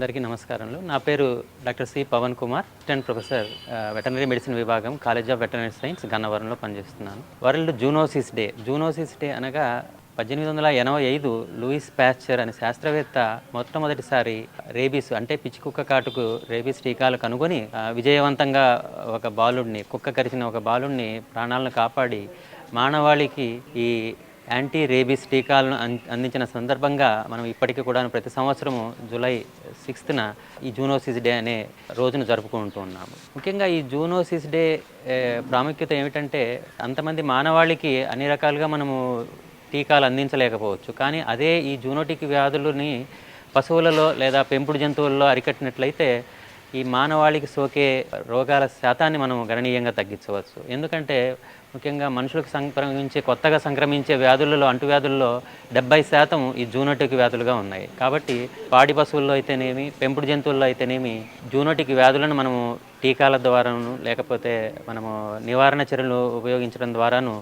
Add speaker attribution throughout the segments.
Speaker 1: అందరికీ నమస్కారములు. నా పేరు doctor C Pavan Kumar assistant professor veterinary medicine విభాగం కాలేజ్ ఆఫ్ వెటనరీ సైన్స్ గన్నవరంలో పనిచేస్తున్నాను. World zoonosis day zoonosis day అనగా పద్దెనిమిది వందల ఎనభై ఐదు లూయిస్ ప్యాస్చర్ అనే శాస్త్రవేత్త మొట్టమొదటిసారి రేబీస్ అంటే పిచ్చి కుక్క కాటుకు రేబీస్ టీకాలు కనుగొని విజయవంతంగా ఒక బాలుడిని కుక్క కరిచిన ఒక బాలుడిని ప్రాణాలను కాపాడి మానవాళికి ఈ యాంటీ రేబీస్ టీకాలను అందించిన సందర్భంగా మనం ఇప్పటికీ కూడా ప్రతి సంవత్సరము జూలై సిక్స్త్న ఈ జూనోసిస్ డే అనే రోజును జరుపుకుంటూ ఉన్నాము. ముఖ్యంగా ఈ జూనోసిస్ డే ప్రాముఖ్యత ఏమిటంటే అంతమంది మానవాళికి అన్ని రకాలుగా మనము టీకాలు అందించలేకపోవచ్చు. కానీ అదే ఈ జూనోటిక్ వ్యాధులని పశువులలో లేదా పెంపుడు జంతువుల్లో అరికట్టినట్లయితే ఈ మానవాళికి సోకే రోగాల శాతాన్ని మనం గణనీయంగా తగ్గించవచ్చు. ఎందుకంటే ముఖ్యంగా మనుషులకు సంక్రమించే కొత్తగా సంక్రమించే వ్యాధులలో అంటువ్యాధుల్లో డెబ్బై శాతం ఈ జూనోటిక్ వ్యాధులుగా ఉన్నాయి. కాబట్టి పాడి పశువుల్లో అయితేనేమి పెంపుడు జంతువుల్లో అయితేనేమి జూనోటిక్ వ్యాధులను మనము టీకాల ద్వారాను లేకపోతే మనము నివారణ చర్యలు ఉపయోగించడం ద్వారాను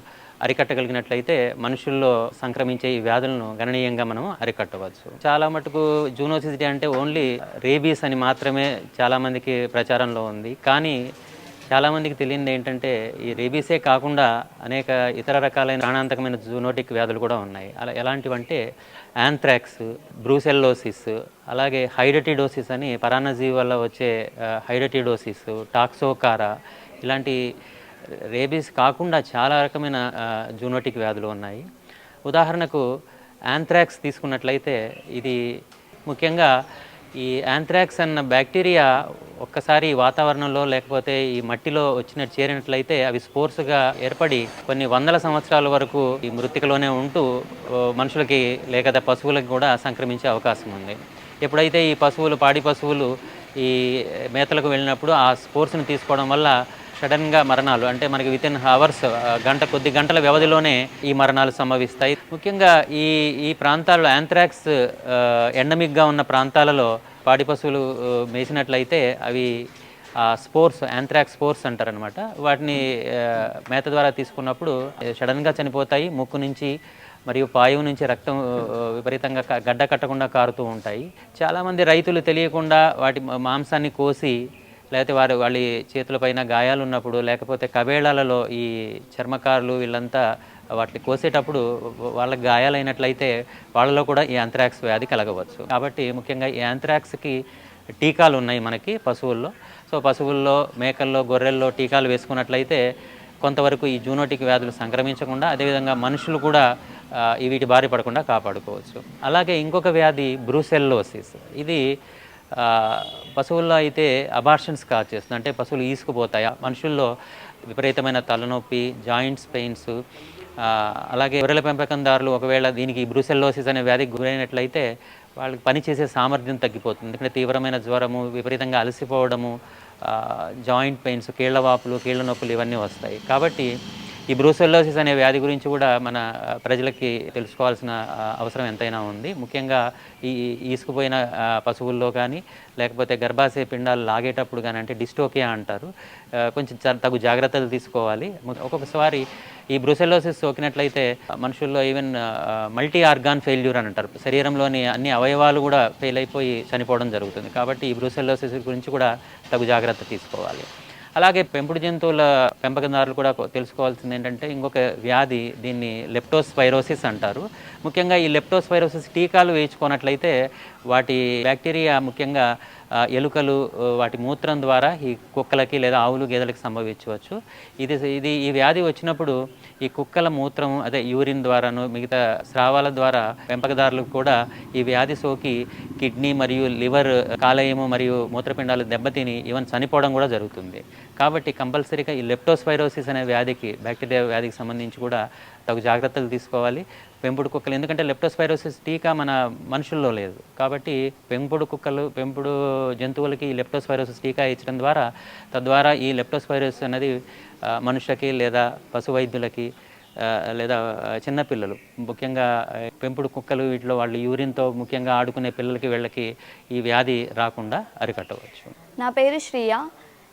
Speaker 1: అరికట్టగలిగినట్లయితే మనుషుల్లో సంక్రమించే ఈ వ్యాధులను గణనీయంగా మనం అరికట్టవచ్చు. చాలా మటుకు జూనోసిస్ అంటే ఓన్లీ రేబీస్ అని మాత్రమే చాలామందికి ప్రచారంలో ఉంది. కానీ చాలామందికి తెలియంది ఏంటంటే ఈ రేబీసే కాకుండా అనేక ఇతర రకాలైన ప్రాణాంతకమైన జూనోటిక్ వ్యాధులు కూడా ఉన్నాయి. అలా ఎలాంటివంటే యాంథ్రాక్స్ బ్రూసెల్లోసిస్ అలాగే హైడటిడోసిస్ అని పరాన్నజీవి వల్ల వచ్చే హైడటిడోసిస్ టాక్సోకారా ఇలాంటి రేబీస్ కాకుండా చాలా రకమైన జూనోటిక్ వ్యాధులు ఉన్నాయి. ఉదాహరణకు యాంథ్రాక్స్ తీసుకున్నట్లయితే ఇది ముఖ్యంగా ఈ యాంథ్రాక్స్ అన్న బ్యాక్టీరియా ఒక్కసారి వాతావరణంలో లేకపోతే ఈ మట్టిలో వచ్చినట్టు చేరినట్లయితే అవి స్పోర్స్గా ఏర్పడి కొన్ని వందల సంవత్సరాల వరకు ఈ మృతికలోనే ఉంటూ మనుషులకి లేకపోతే పశువులకు కూడా సంక్రమించే అవకాశం ఉంది. ఎప్పుడైతే ఈ పశువులు పాడి పశువులు ఈ మేతలకు వెళ్ళినప్పుడు ఆ స్పోర్ట్స్ని తీసుకోవడం వల్ల సడన్గా మరణాలు అంటే మనకి విత్ ఇన్ అవర్స్ గంట కొద్ది గంటల వ్యవధిలోనే ఈ మరణాలు సంభవిస్తాయి. ముఖ్యంగా ఈ ఈ ప్రాంతాల్లో యాంథ్రాక్స్ ఎండమిక్గా ఉన్న ప్రాంతాలలో పాడి పశువులు మేసినట్లయితే అవి స్పోర్స్ యాంథ్రాక్స్ స్పోర్స్ అంటారనమాట వాటిని మేత ద్వారా తీసుకున్నప్పుడు సడన్గా చనిపోతాయి. ముక్కు నుంచి మరియు పాయువు నుంచి రక్తం విపరీతంగా గడ్డ కట్టకుండా కారుతూ ఉంటాయి. చాలామంది రైతులు తెలియకుండా వాటి మాంసాన్ని కోసి లేకపోతే వారి వాళ్ళ చేతులపైన గాయాలు ఉన్నప్పుడు లేకపోతే కబేళాలలో ఈ చర్మకారులు వీళ్ళంతా వాటిని కోసేటప్పుడు వాళ్ళకి గాయాలైనట్లయితే వాళ్ళలో కూడా ఈ యాంథ్రాక్స్ వ్యాధి కలగవచ్చు. కాబట్టి ముఖ్యంగా ఈ యాంథ్రాక్స్కి టీకాలు ఉన్నాయి మనకి పశువుల్లో. సో పశువుల్లో మేకల్లో గొర్రెల్లో టీకాలు వేసుకున్నట్లయితే కొంతవరకు ఈ జూనోటిక్ వ్యాధులు సంక్రమించకుండా అదేవిధంగా మనుషులు కూడా వీటి బారి పడకుండా కాపాడుకోవచ్చు. అలాగే ఇంకొక వ్యాధి బ్రూసెల్లోసిస్. ఇది పశువుల్లో అయితే అబార్షన్స్ కాజ్ చేస్తుంది. అంటే పశువులు ఈసుకుపోతాయి? మనుషుల్లో విపరీతమైన తలనొప్పి జాయింట్స్ పెయిన్స్ అలాగే గొర్రెల పెంపకందారులు ఒకవేళ దీనికి బ్రూసెల్లోసిస్ అనే వ్యాధికి గురైనట్లయితే వాళ్ళకి పనిచేసే సామర్థ్యం తగ్గిపోతుంది. ఎందుకంటే తీవ్రమైన జ్వరము విపరీతంగా అలసిపోవడము జాయింట్ పెయిన్స్ కీళ్ళ వాపులు కీళ్ళ నొప్పులు ఇవన్నీ వస్తాయి. కాబట్టి ఈ బ్రూసెల్లోసిస్ అనే వ్యాధి గురించి కూడా మన ప్రజలకి తెలుసుకోవాల్సిన అవసరం ఎంతైనా ఉంది. ముఖ్యంగా ఈ ఈసుకుపోయిన పశువుల్లో కానీ లేకపోతే గర్భాశయ పిండాలు లాగేటప్పుడు కానీ అంటే డిస్టోకియా అంటారు కొంచెం తగు జాగ్రత్తలు తీసుకోవాలి. ఒక్కొక్కసారి ఈ బ్రూసెల్లోసిస్ సోకినట్లయితే మనుషుల్లో ఈవెన్ మల్టీ ఆర్గాన్ ఫెయిల్యూర్ అని అంటారు. శరీరంలోని అన్ని అవయవాలు కూడా ఫెయిల్ అయిపోయి చనిపోవడం జరుగుతుంది. కాబట్టి ఈ బ్రూసెల్లోసిస్ గురించి కూడా తగు జాగ్రత్త తీసుకోవాలి. అలాగే పెంపుడు జంతువుల పెంపకందారులు కూడా తెలుసుకోవాల్సింది ఏంటంటే ఇంకొక వ్యాధి దీన్ని లెప్టోస్పైరోసిస్ అంటారు. ముఖ్యంగా ఈ లెప్టోస్పైరోసిస్ టీకాలు వేయించుకున్నట్లయితే వాటి బ్యాక్టీరియా ముఖ్యంగా ఎలుకలు వాటి మూత్రం ద్వారా ఈ కుక్కలకి లేదా ఆవులు గేదెలకు సంభవించవచ్చు. ఇది ఇది ఈ వ్యాధి వచ్చినప్పుడు ఈ కుక్కల మూత్రం అదే యూరిన్ ద్వారాను మిగతా స్రావాల ద్వారా పెంపకదారులకు కూడా ఈ వ్యాధి సోకి కిడ్నీ మరియు లివర్ కాలేయము మరియు మూత్రపిండాలు దెబ్బతిని ఈవెన్ చనిపోవడం కూడా జరుగుతుంది. కాబట్టి కంపల్సరీగా ఈ లెప్టోస్పైరోసిస్ అనే వ్యాధికి బ్యాక్టీరియా వ్యాధికి సంబంధించి కూడా తగు జాగ్రత్తలు తీసుకోవాలి. పెంపుడు కుక్కలు ఎందుకంటే లెప్టోస్పైరోసిస్ టీకా మన మనుషుల్లో లేదు. కాబట్టి పెంపుడు కుక్కలు పెంపుడు జంతువులకి ఈ లెప్టోస్పైరోసిస్ టీకా ఇచ్చడం ద్వారా తద్వారా ఈ లెప్టోస్పైరోసిస్ అనేది మనుషులకి లేదా పశు వైద్యులకి లేదా చిన్నపిల్లలు ముఖ్యంగా పెంపుడు కుక్కలు వీటిలో వాళ్ళు యూరిన్తో ముఖ్యంగా ఆడుకునే పిల్లలకి వీళ్ళకి ఈ వ్యాధి రాకుండా అరికట్టవచ్చు.
Speaker 2: నా పేరు శ్రీయ.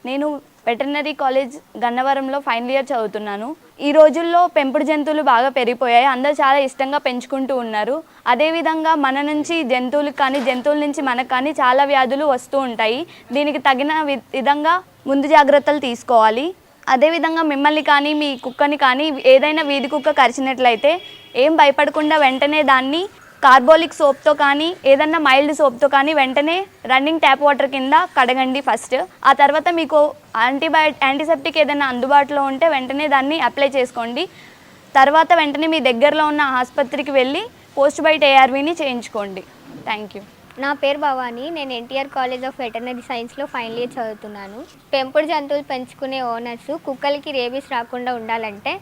Speaker 2: నేను వెటర్నరీ కాలేజ్ గన్నవరంలో ఫైనల్ ఇయర్ చదువుతున్నాను. ఈ రోజుల్లో పెంపుడు జంతువులు బాగా పెరిగిపోయాయి. అందరూ చాలా ఇష్టంగా పెంచుకుంటూ ఉన్నారు. అదేవిధంగా మన నుంచి జంతువులకు కానీ జంతువుల నుంచి మనకు కానీ చాలా వ్యాధులు వస్తూ ఉంటాయి. దీనికి తగిన వి- విధంగా ముందు జాగ్రత్తలు తీసుకోవాలి. అదేవిధంగా మిమ్మల్ని కానీ మీ కుక్కని కానీ ఏదైనా వీధి కుక్క కరిచినట్లయితే ఏం భయపడకుండా వెంటనే దాన్ని కార్బోలిక్ సోప్తో కానీ ఏదన్నా మైల్డ్ సోప్తో కానీ వెంటనే రన్నింగ్ ట్యాప్ వాటర్ కింద కడగండి ఫస్ట్. ఆ తర్వాత మీకు యాంటీబయాటి యాంటీసెప్టిక్ ఏదైనా అందుబాటులో ఉంటే వెంటనే దాన్ని అప్లై చేసుకోండి. తర్వాత వెంటనే మీ దగ్గరలో ఉన్న ఆసుపత్రికి వెళ్ళి పోస్ట్ బైట్ ఏఆర్వీని చేయించుకోండి. థ్యాంక్ యూ
Speaker 3: నా పేరు భవానీ. నేను ఎన్టీఆర్ కాలేజ్ ఆఫ్ వెటర్నరీ సైన్స్లో ఫైనల్ ఇయర్ చదువుతున్నాను. పెంపుడు జంతువులు పెంచుకునే ఓనర్స్ కుక్కలకి రేబీస్ రాకుండా ఉండాలంటే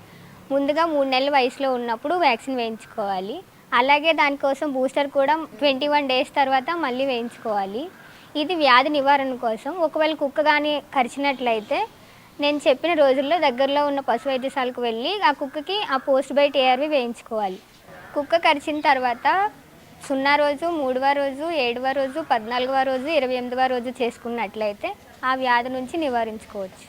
Speaker 3: ముందుగా మూడు నెలల వయసులో ఉన్నప్పుడు వ్యాక్సిన్ వేయించుకోవాలి. అలాగే దానికోసం బూస్టర్ కూడా ట్వంటీ వన్ డేస్ తర్వాత మళ్ళీ వేయించుకోవాలి. ఇది వ్యాధి నివారణ కోసం. ఒకవేళ కుక్క కానీ కరిచినట్లయితే నేను చెప్పిన రోజుల్లో దగ్గరలో ఉన్న పశు వైద్యశాలకు వెళ్ళి ఆ కుక్కకి ఆ పోస్ట్ బైట్ ఏఆర్వి వేయించుకోవాలి. కుక్క కరిచిన తర్వాత సున్నా రోజు మూడవ రోజు ఏడవ రోజు పద్నాలుగవ రోజు ఇరవై ఎనిమిదవ రోజు చేసుకున్నట్లయితే ఆ వ్యాధి నుంచి నివారించుకోవచ్చు.